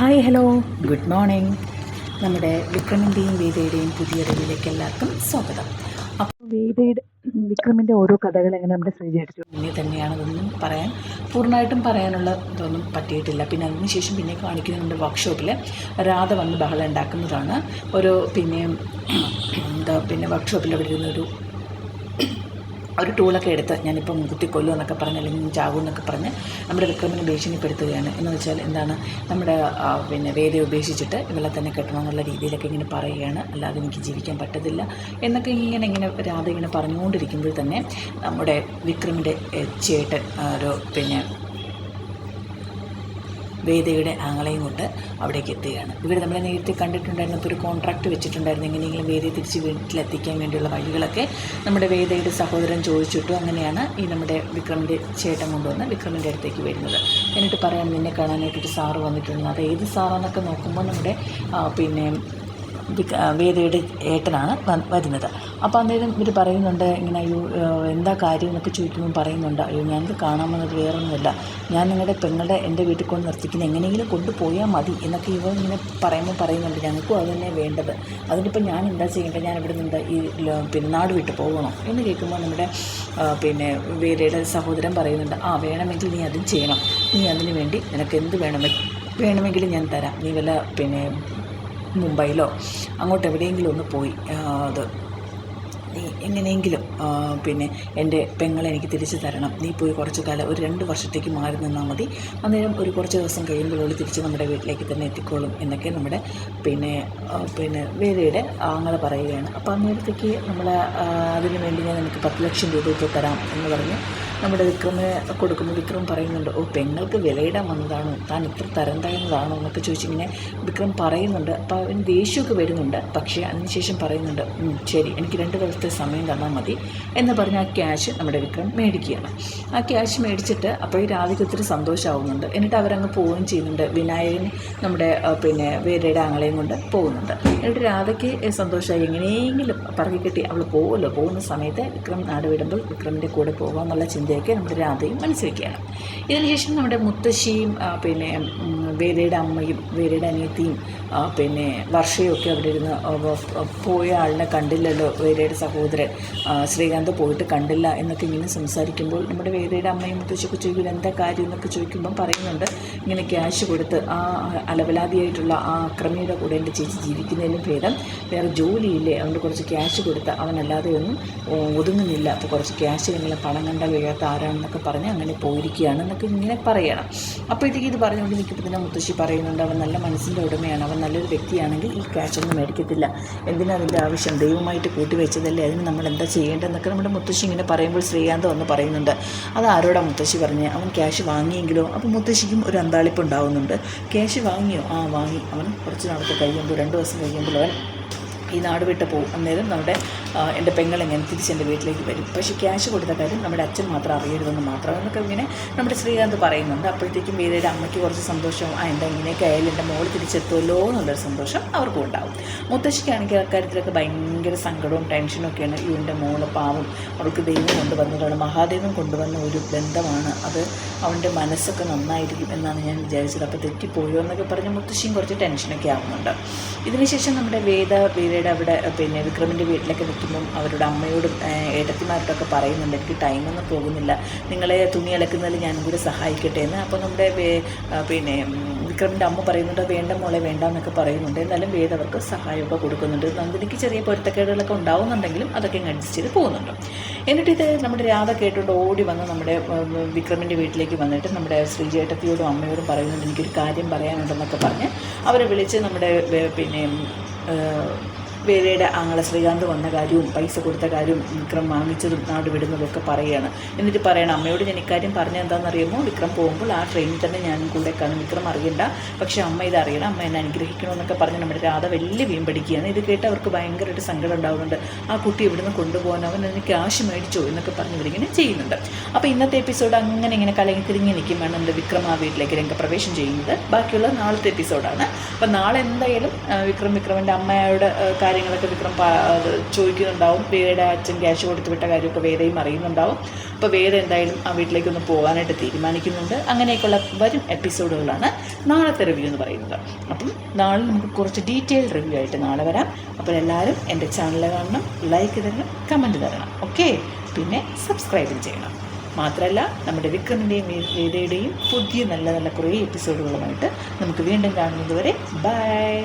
Hi hello. Good morning. നമ്മുടെ വിക്രമിന്റെയും വേദയുടെയും പുതിയ അറിവിലേക്ക് എല്ലാവർക്കും സ്വാഗതം. അപ്പോൾ വേദയുടെ വിക്രമിന്റെ ഓരോ കഥകൾ എങ്ങനെ നമ്മുടെ സ്വീകരിച്ചു മുന്നേ തന്നെയാണതൊന്നും പറയാൻ പൂർണമായിട്ടും പറയാനുള്ള ഇതൊന്നും പറ്റിയിട്ടില്ല. പിന്നെ അതിനുശേഷം പിന്നെ കാണിക്കുന്ന നമ്മുടെ വർക്ക്ഷോപ്പിൽ രാധ വന്ന് ബഹളം ഉണ്ടാക്കുന്നതാണ്. ഒരു പിന്നെ എന്താ പിന്നെ വർക്ക്ഷോപ്പിൽ അവിടെ ഇരുന്നൊരു ഒരു ടൂളൊക്കെ എടുത്ത് ഞാനിപ്പം കുത്തി കൊല്ലും എന്നൊക്കെ പറഞ്ഞ് അല്ലെങ്കിൽ ചാകും എന്നൊക്കെ പറഞ്ഞ് നമ്മുടെ വിക്രമിനെ ഭീഷണിപ്പെടുത്തുകയാണ്. എന്ന് വെച്ചാൽ എന്താണ്? നമ്മുടെ പിന്നെ വേദയെ ഉപേക്ഷിച്ചിട്ട് ഇവളെ തന്നെ കെട്ടണം എന്നുള്ള രീതിയിലൊക്കെ ഇങ്ങനെ പറയുകയാണ്. അല്ലാതെ എനിക്ക് ജീവിക്കാൻ പറ്റത്തില്ല എന്നൊക്കെ ഇങ്ങനെ ഇങ്ങനെ രാധ ഇങ്ങനെ പറഞ്ഞുകൊണ്ടിരിക്കുമ്പോൾ തന്നെ നമ്മുടെ വിക്രമിന്റെ ചേട്ടൻ ഒരു പിന്നെ വേദയുടെ ആങ്ങളെയും കൊണ്ട് അവിടേക്ക് എത്തുകയാണ്. ഇവർ നമ്മളെ നേരത്തെ കണ്ടിട്ടുണ്ടായിരുന്നപ്പോൾ ഒരു കോൺട്രാക്ട് വെച്ചിട്ടുണ്ടായിരുന്നു. എങ്ങനെയെങ്കിലും വേദയെ തിരിച്ച് വീട്ടിലെത്തിക്കാൻ വേണ്ടിയുള്ള വഴികളൊക്കെ നമ്മുടെ വേദയുടെ സഹോദരൻ ചോദിച്ചിട്ടു അങ്ങനെയാണ് ഈ നമ്മുടെ വിക്രമിന്റെ ചേട്ടൻ കൊണ്ടുവന്ന് വിക്രമിന്റെ അടുത്തേക്ക് വരുന്നത്. എന്നിട്ട് പറയാൻ നിന്നെ കാണാനായിട്ടൊരു സാറ് വന്നിട്ടുണ്ട്. അത് ഏത് സാറാന്നൊക്കെ നോക്കുമ്പോൾ നമ്മുടെ പിന്നെ വേദയുടെ ഏട്ടനാണ് വരുന്നത്. അപ്പോൾ അന്നേരം ഇവർ പറയുന്നുണ്ട് ഇങ്ങനെ അയ്യോ എന്താ കാര്യം? എന്നൊക്കെ ചോദിക്കുമ്പോൾ പറയുന്നുണ്ട് അയ്യോ ഞാനിത് കാണാൻ വന്നത് വേറൊന്നുമില്ല. ഞാൻ നിങ്ങളുടെ പെങ്ങളുടെ എന്റെ വീട്ടിൽ കൊണ്ട് നിർത്തിക്കുന്നത് എങ്ങനെയെങ്കിലും കൊണ്ടുപോയാൽ മതി എന്നൊക്കെ ഇവ ഇങ്ങനെ പറയുമ്പോൾ പറയുന്നുണ്ട്. ഞങ്ങൾക്കും അത് തന്നെ വേണ്ടത്. അതിനിപ്പോൾ ഞാൻ എന്താ ചെയ്യേണ്ടത്? ഞാൻ ഇവിടെ നിന്ന് ഈ പിന്നെ നാട് വിട്ട് പോകണോ? എന്ന് കേൾക്കുമ്പോൾ നമ്മുടെ പിന്നെ വേദയുടെ സഹോദരൻ പറയുന്നുണ്ട് ആ വേണമെങ്കിൽ നീ അതും ചെയ്യണം. നീ അതിന് വേണ്ടി നിനക്ക് എന്ത് വേണമെങ്കിൽ വേണമെങ്കിലും ഞാൻ തരാം. നീ വല്ല പിന്നെ മുംബൈയിലോ അങ്ങോട്ട് എവിടെയെങ്കിലും ഒന്ന് പോയി അത് നീ എങ്ങനെയെങ്കിലും പിന്നെ എന്റെ പെങ്ങളെ എനിക്ക് തിരിച്ചു തരണം. നീ പോയി കുറച്ച് കാലം ഒരു രണ്ട് വർഷത്തേക്ക് മാറി നിന്നാൽ മതി. അന്നേരം ഒരു കുറച്ച് ദിവസം കഴിയുമ്പോൾ കഴിയുമ്പോഴുള്ള തിരിച്ച് നമ്മുടെ വീട്ടിലേക്ക് തന്നെ എത്തിക്കോളും എന്നൊക്കെ നമ്മുടെ പിന്നെ പിന്നെ വേദയുടെ ആങ്ങളെ പറയുകയാണ്. അപ്പോൾ അന്നേരത്തേക്ക് നമ്മൾ അതിനു വേണ്ടി ഞാൻ നമുക്ക് പത്ത് ലക്ഷം രൂപ ഇപ്പോൾ തരാം എന്ന് പറഞ്ഞ് നമ്മുടെ വിക്രമിന് കൊടുക്കുമ്പോൾ വിക്രം പറയുന്നുണ്ട് ഓ പെങ്ങൾക്ക് വിലയിടാൻ വന്നതാണോ? താൻ ഇത്ര തരം താഴ്ന്നതാണോ എന്നൊക്കെ ചോദിച്ചിങ്ങനെ വിക്രം പറയുന്നുണ്ട്. അപ്പോൾ അവൻ ദേഷ്യമൊക്കെ വരുന്നുണ്ട്. പക്ഷേ അതിനുശേഷം പറയുന്നുണ്ട് ശരി എനിക്ക് രണ്ട് ദിവസത്തെ സമയം തന്നാൽ മതി എന്ന് പറഞ്ഞ് ആ ക്യാഷ് നമ്മുടെ വിക്രം മേടിക്കുകയാണ്. ആ ക്യാഷ് മേടിച്ചിട്ട് അപ്പോൾ ഈ രാധിക ഒത്തിരി സന്തോഷമാവുന്നുണ്ട് എന്നിട്ട് അവരങ്ങ് പോവുകയും ചെയ്യുന്നുണ്ട്. വിനായകൻ നമ്മുടെ പിന്നെ വേരയുടെ ആങ്ങളെയും കൊണ്ട് പോകുന്നുണ്ട്. എന്നിട്ട് രാധയ്ക്ക് സന്തോഷമായി എങ്ങനെയെങ്കിലും പറഞ്ഞു കെട്ടി അവൾ പോകുമല്ലോ പോകുന്ന സമയത്ത് വിക്രം നാട് വിടുമ്പോൾ വിക്രമിന്റെ കൂടെ പോകാമെന്നുള്ള ചിന്തയൊക്കെ നമ്മുടെ രാധയും മനസ്സിലാക്കിയാണ് ഇതിനുശേഷം നമ്മുടെ മുത്തശ്ശിയും പിന്നെ ഉം, വേരയുടെ അമ്മയും വേരയുടെ അനിയത്തിയും പിന്നെ വർഷയൊക്കെ അവിടെ ഇരുന്ന് പോയ ആളിനെ കണ്ടില്ലല്ലോ വേരയുടെ സഹോദരൻ. ശ്രീകാന്ത് പോയിട്ട് കണ്ടില്ല എന്നൊക്കെ ഇങ്ങനെ സംസാരിക്കുമ്പോൾ നമ്മുടെ വേദയുടെ അമ്മയും മുത്തശ്ശിയൊക്കെ ചോദിക്കില്ല എന്താ കാര്യം? എന്നൊക്കെ ചോദിക്കുമ്പം പറയുന്നുണ്ട് ഇങ്ങനെ ക്യാഷ് കൊടുത്ത് ആ അലവലാതിയായിട്ടുള്ള ആ അക്രമിയുടെ കൂടെ എന്റെ ചേച്ചി ജീവിക്കുന്നതിലും ഭേദം. വേറെ ജോലിയില്ലേ? അതുകൊണ്ട് കുറച്ച് ക്യാഷ് കൊടുത്ത് അവനല്ലാതെ ഒന്നും ഒതുങ്ങുന്നില്ല. അപ്പോൾ കുറച്ച് ക്യാഷ് നിങ്ങളെ പണം കണ്ടാൽ ആരാണെന്നൊക്കെ പറഞ്ഞ് അങ്ങനെ പോയിരിക്കുകയാണ് എന്നൊക്കെ ഇങ്ങനെ പറയണം. അപ്പോഴത്തേക്ക് ഇത് പറഞ്ഞുകൊണ്ട് നിൽക്കുമ്പോൾ തന്നെ മുത്തശ്ശി പറയുന്നുണ്ട് അവൻ നല്ല മനസ്സിന്റെ ഉടമയാണ്. അവൻ നല്ലൊരു വ്യക്തിയാണെങ്കിൽ ഈ ക്യാഷ് ഒന്നും മേടിക്കത്തില്ല. എന്തിനാ അതിന്റെ ആവശ്യം? ദൈവമായിട്ട് കൂട്ടിവെച്ചതല്ലേ അതിന് നമ്മൾ എന്താ ചെയ്യേണ്ടതെന്നൊക്കെ നമ്മുടെ മുത്തശ്ശി ഇങ്ങനെ പറയുമ്പോൾ ശ്രീകാന്ത് വന്ന് പറയുന്നുണ്ട്. അത് ആരോടാ മുത്തശ്ശി പറഞ്ഞ്? അവൻ ക്യാഷ് വാങ്ങിയെങ്കിലോ? അപ്പോൾ മുത്തശ്ശിക്കും ഒരു അന്താളിപ്പ് ഉണ്ടാവുന്നുണ്ട്. ക്യാഷ് വാങ്ങിയോ? ആ വാങ്ങി. അവൻ കുറച്ച് നാളത്തെ കഴിയുമ്പോൾ രണ്ട് ദിവസം കഴിയുമ്പോൾ അവൻ ഈ നാട് വിട്ട് പോകും. അന്നേരം നമ്മുടെ എന്റെ പെങ്ങളെങ്ങനെ തിരിച്ച് എന്റെ വീട്ടിലേക്ക് വരും. പക്ഷേ ക്യാഷ് കൊടുത്ത കാര്യം നമ്മുടെ അച്ഛൻ മാത്രം അറിയരുതെന്ന് മാത്രം എന്നൊക്കെ ഇങ്ങനെ നമ്മുടെ ശ്രീകാന്ത് പറയുന്നുണ്ട്. അപ്പോഴത്തേക്കും വീരയുടെ അമ്മയ്ക്ക് കുറച്ച് സന്തോഷം. ആ എന്താ ഇങ്ങനെയൊക്കെ ആയാലും എന്റെ മോൾ തിരിച്ചെത്തുമല്ലോ എന്നുള്ളൊരു സന്തോഷം അവർക്കും ഉണ്ടാവും. മുത്തശ്ശിക്കാണെങ്കിൽ അക്കാര്യത്തിലൊക്കെ ഭയങ്കര സങ്കടവും ടെൻഷനും ഒക്കെയാണ്. ഈ എന്റെ മോൾ പാവം. അവൾക്ക് ദൈവം കൊണ്ടുവന്നതാണ്. മഹാദേവൻ കൊണ്ടുവന്ന ഒരു ബന്ധമാണ് അത് അവന്റെ മനസ്സൊക്കെ നന്നായിരിക്കും എന്നാണ് ഞാൻ വിചാരിച്ചത്. അപ്പോൾ തെറ്റിപ്പോയോ എന്നൊക്കെ പറഞ്ഞ് മുത്തശ്ശിയും കുറച്ച് ടെൻഷനൊക്കെ ആവുന്നുണ്ട്. ഇതിനുശേഷം നമ്മുടെ വേദ വേദയുടെ അവിടെ പിന്നെ വിക്രമിന്റെ വീട്ടിലൊക്കെ നിൽക്കുമ്പം അവരുടെ അമ്മയോടും ഏട്ടത്തിമാരോടൊക്കെ പറയുന്നുണ്ട് എനിക്ക് ടൈമൊന്നും പോകുന്നില്ല. നിങ്ങളെ തുണി അലക്കുന്നതിൽ ഞാനും കൂടി സഹായിക്കട്ടെ എന്ന്. അപ്പോൾ നമ്മുടെ പിന്നെ വിക്രമിന്റെ അമ്മ പറയുന്നുണ്ട് വേണ്ട മോളെ വേണ്ട എന്നൊക്കെ പറയുന്നുണ്ട്. എന്നാലും വേദ അവർക്ക് സഹായമൊക്കെ കൊടുക്കുന്നുണ്ട്. നന്ദിനിക്ക് ചെറിയ പൊരുത്തക്കേടുകളൊക്കെ ഉണ്ടാവുന്നുണ്ടെങ്കിലും അതൊക്കെ അഡ്ജസ്റ്റ് ചെയ്ത് പോകുന്നുണ്ട്. എന്നിട്ട് ഇത് നമ്മുടെ രാധ കേട്ടുകൊണ്ട് ഓടി വന്ന് നമ്മുടെ വിക്രമിന്റെ വീട്ടിലേക്ക് വന്നിട്ട് നമ്മുടെ ശ്രീജേട്ടത്തിയോടും അമ്മയോടും പറയുന്നുണ്ട് എനിക്കൊരു കാര്യം പറയാനുണ്ടെന്നൊക്കെ പറഞ്ഞ് അവരെ വിളിച്ച് നമ്മുടെ പിന്നെ ഏഹ്, വേദയുടെ ആങ്ങളെ ശ്രീകാന്ത് വന്ന കാര്യവും പൈസ കൊടുത്ത കാര്യവും വിക്രം വാങ്ങിച്ചതും നാട് വിടുന്നതും ഒക്കെ പറയുകയാണ് എന്നിട്ട് പറയണം അമ്മയോട് ഞാൻ ഇക്കാര്യം പറഞ്ഞാൽ എന്താണെന്നറിയുമോ? വിക്രം പോകുമ്പോൾ ആ ട്രെയിനിൽ തന്നെ ഞാനും കൂടെ കാണും വിക്രം അറിയണ്ട. പക്ഷേ അമ്മ ഇത് അറിയണം. അമ്മ എന്നെ അനുഗ്രഹിക്കണമെന്നൊക്കെ പറഞ്ഞ് നമ്മുടെ രാധ വലിയ വീമ്പടിക്കുകയാണ് ഇത് കേട്ട് അവർക്ക് ഭയങ്കരമായിട്ട് സങ്കടം ഉണ്ടാവുന്നുണ്ട്. ആ കുട്ടി ഇവിടുന്ന് കൊണ്ടുപോകാൻ അവൻ എനിക്ക് ക്യാഷ് മേടിച്ചോ എന്നൊക്കെ പറഞ്ഞ് ഇവരിങ്ങനെ ചെയ്യുന്നുണ്ട്. അപ്പോൾ ഇന്നത്തെ എപ്പിസോഡ് അങ്ങനെ ഇങ്ങനെ കലങ്ങി തിരിഞ്ഞ് നിൽക്കുമ്പോൾ നമ്മുടെ വിക്രം ആ വീട്ടിലേക്ക് രംഗപ്രവേശം ചെയ്യുന്നത്. ബാക്കിയുള്ള നാളത്തെ എപ്പിസോഡാണ് അപ്പോൾ നാളെ എന്തായാലും വിക്രം വിക്രമിന്റെ അമ്മയുടെ കാര്യങ്ങളൊക്കെ വിക്രം ചോദിക്കുന്നുണ്ടാവും. വേദയുടെ അച്ഛൻ ക്യാഷ് കൊടുത്തു വിട്ട കാര്യമൊക്കെ വേദയും അറിയുന്നുണ്ടാവും. അപ്പോൾ വേദ എന്തായാലും ആ വീട്ടിലേക്ക് ഒന്ന് പോകാനായിട്ട് തീരുമാനിക്കുന്നുണ്ട്. അങ്ങനെയൊക്കെയുള്ള വരും എപ്പിസോഡുകളാണ് നാളത്തെ റിവ്യൂ എന്ന് പറയുന്നത്. അപ്പം നാളെ നമുക്ക് കുറച്ച് ഡീറ്റെയിൽ റിവ്യൂ ആയിട്ട് നാളെ വരാം. അപ്പോൾ എല്ലാവരും എന്റെ ചാനൽ കാണണം ലൈക്ക് തരണം കമന്റ് തരണം. ഓക്കെ? പിന്നെ സബ്സ്ക്രൈബും ചെയ്യണം. മാത്രമല്ല നമ്മുടെ വിക്രമിന്റെയും വേദയുടെയും പുതിയ നല്ല നല്ല കുറേ എപ്പിസോഡുകളുമായിട്ട് നമുക്ക് വീണ്ടും കാണുന്നതുവരെ ബൈ